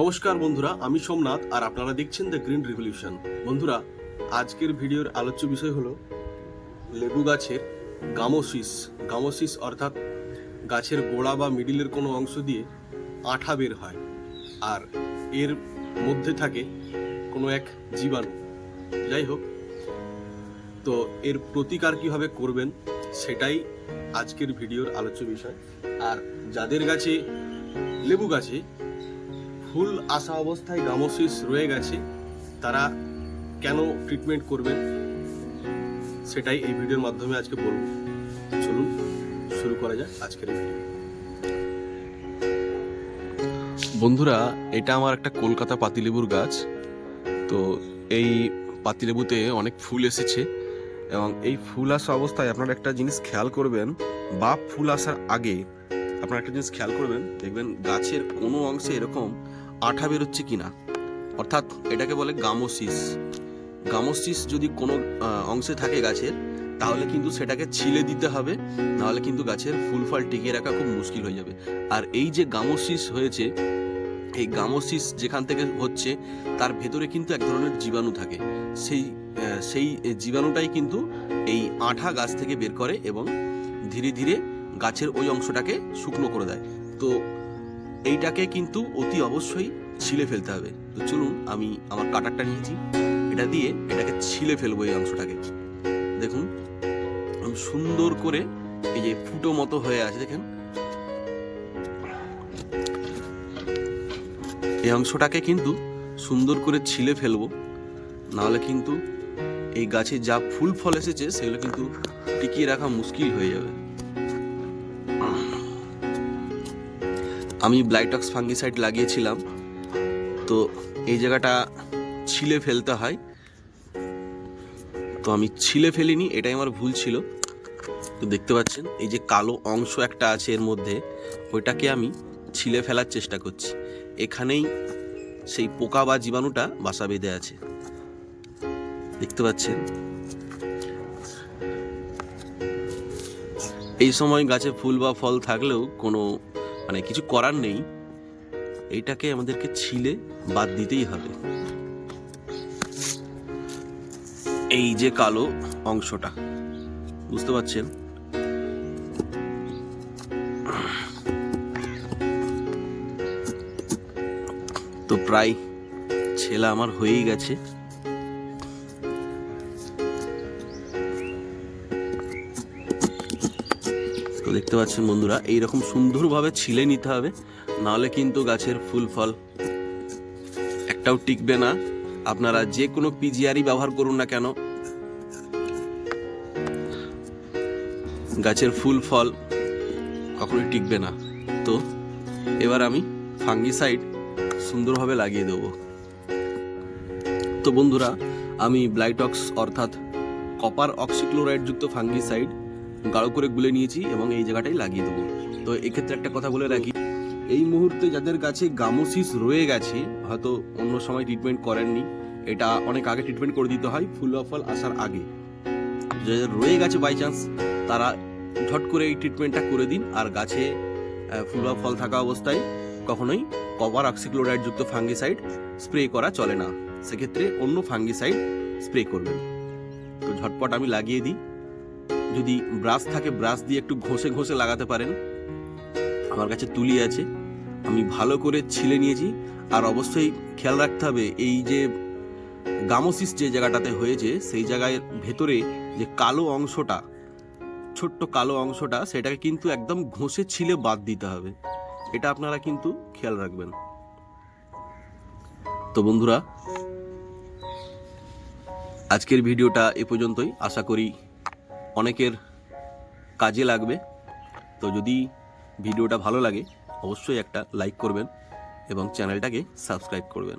নমস্কার বন্ধুরা, আমি সোমনাথ আর আপনারা দেখছেন দ্য গ্রিন রিভলিউশন বন্ধুরা, আজকের ভিডিওর আলোচ্য বিষয় হলো লেবু গাছের গামোসিস। গামোসিস অর্থাৎ গাছের গোড়া বা মিডিলের কোনো অংশ দিয়ে আঠা বের হয় আর এর মধ্যে থাকে কোনো এক জীবাণু। যাই হোক, তো এর প্রতিকার কীভাবে করবেন সেটাই আজকের ভিডিওর আলোচ্য বিষয়। আর যাদের গাছে লেবু গাছে ফুল আসা অবস্থায় গামোসিস রয়ে গেছে, তারা কেন ট্রিটমেন্ট করবেন? সেটাই এই ভিডিওর মাধ্যমে আজকে বলব। চলুন, শুরু করা যাক আজকের ভিডিও বন্ধুরা, এটা আমার একটা কলকাতা পাতিলেবুর গাছ। তো এই পাতিলেবুতে অনেক ফুল এসেছে এবং এই ফুল আসা অবস্থায় আপনারা একটা জিনিস খেয়াল করবেন, বা ফুল আসার আগে আপনারা একটা জিনিস খেয়াল করবেন, দেখবেন গাছের কোনো অংশে এরকম আঠা বেরোচ্ছে কিনা অর্থাৎ এটাকে বলে গামোসিস। গামোসিস যদি কোনো অংশে থাকে গাছের, তাহলে কিন্তু সেটাকে ছিলে দিতে হবে, নাহলে কিন্তু গাছের ফুল ফল টিকিয়ে রাখা খুব মুশকিল হয়ে যাবে। আর এই যে গামোসিস হয়েছে, এই গামোসিস যেখান থেকে হচ্ছে, তার ভেতরে কিন্তু এক ধরনের জীবাণু থাকে। সেই সেই জীবাণুটাই কিন্তু এই আঠা গাছ থেকে বের করে এবং ধীরে ধীরে গাছের ওই অংশটাকে শুকনো করে দেয়। তো এইটাকে কিন্তু অতি অবশ্যই ছিলে ফেলতে হবে। তো চলুন আমি আমার কাটারটা নিয়েছি। এটা দিয়ে এটাকে ছিলে ফেলব এই অংশটাকে। দেখুন সুন্দর করে এই যে ফুটো মতো হয়ে আছে, দেখেন। এই অংশটাকে কিন্তু সুন্দর করে ছিলে ফেলব। নাহলে কিন্তু এই গাছে যা ফুল ফল এসেছে, সেগুলো কিন্তু টিকিয়ে রাখা মুশকিল হয়ে যাবে। আমি ব্লাইটক্স ফাঙ্গিসাইড লাগিয়েছিলাম। তো এই জায়গাটা ছিলে ফেলতে হয়। তো আমি ছিলে ফেলিনি, এটাই আমার ভুল ছিল। তো দেখতে পাচ্ছেন, এই যে কালো অংশ একটা আছে এর মধ্যে, ওইটাকে আমি ছিলে ফেলার চেষ্টা করছি। এখানেই সেই পোকা বা জীবাণুটা বাসা বেঁধে আছে। দেখতে পাচ্ছেন? এই সময় গাছে ফুল বা ফল থাকলেও কোনো মানে কিছু করার নেই, এইটাকে আমাদেরকে ছিলে বাদ দিতেই হবে। এই যে কালো অংশটা, বুঝতে পারছেন? তো প্রায় ছেলা আমার হয়েই গেছে। দেখতে পাচ্ছেন বন্ধুরা, এইরকম সুন্দরভাবে ছিলে নিতে হবে, নাহলে কিন্তু গাছের ফুল ফল একটাও টিকবে না। আপনারা যে কোনো পিজিআরই ব্যবহার করুন না কেন। গাছের ফুল ফল কখনোই টিকবে না। তো, এবার আমি ফাঙ্গিসাইড সুন্দরভাবে লাগিয়ে দেবো। তো বন্ধুরা, আমি ব্লাইটক্স অর্থাৎ কপার অক্সিক্লোরাইড যুক্ত ফাঙ্গিসাইড গাঢ় করে গুলে নিয়েছি এবং এই জায়গাটাই লাগিয়ে দেবো। তো এক্ষেত্রে একটা কথা বলে রাখি, এই মুহূর্তে যাদের কাছে গামোসিস রয়ে গেছে, হয়তো অন্য সময় ট্রিটমেন্ট করেননি, এটা অনেক আগে ট্রিটমেন্ট করে দিতে হয়, ফুল ফল আসার আগে। যাদের রয়ে গেছে বাই চান্স তারা ঝট করে এই ট্রিটমেন্টটা করে দিন, আর গাছে ফুল বা ফল থাকা অবস্থায় কখনোই কভার অক্সিক্লোরাইড যুক্ত ফাঙ্গিসাইড স্প্রে করা চলে না। সেক্ষেত্রে অন্য ফাঙ্গিসাইড স্প্রে করবেন। তো ঝটপট আমি লাগিয়ে দিই। যদি ব্রাশ থাকে, ব্রাশ দিয়ে একটু ঘষে ঘষে লাগাতে পারেন। আমার কাছে তুলি আছে। আমি ভালো করে ছিলে নিয়েছি। আর অবশ্যই খেয়াল রাখতে হবে, এই যে গামোসিস যে জায়গাটাতে হয়েছে, সেই জায়গায় ভেতরে যে কালো অংশটা, ছোট্ট কালো অংশটা, সেটাকে কিন্তু একদম ঘষে ছিলে বাদ দিতে হবে। এটা আপনারা কিন্তু খেয়াল রাখবেন। তো বন্ধুরা, আজকের ভিডিওটা এ পর্যন্তই। আশা করি অনেকের কাজে লাগবে। তো যদি ভিডিওটা ভালো লাগে, অবশ্যই একটা লাইক করবেন এবং চ্যানেলটাকে সাবস্ক্রাইব করবেন।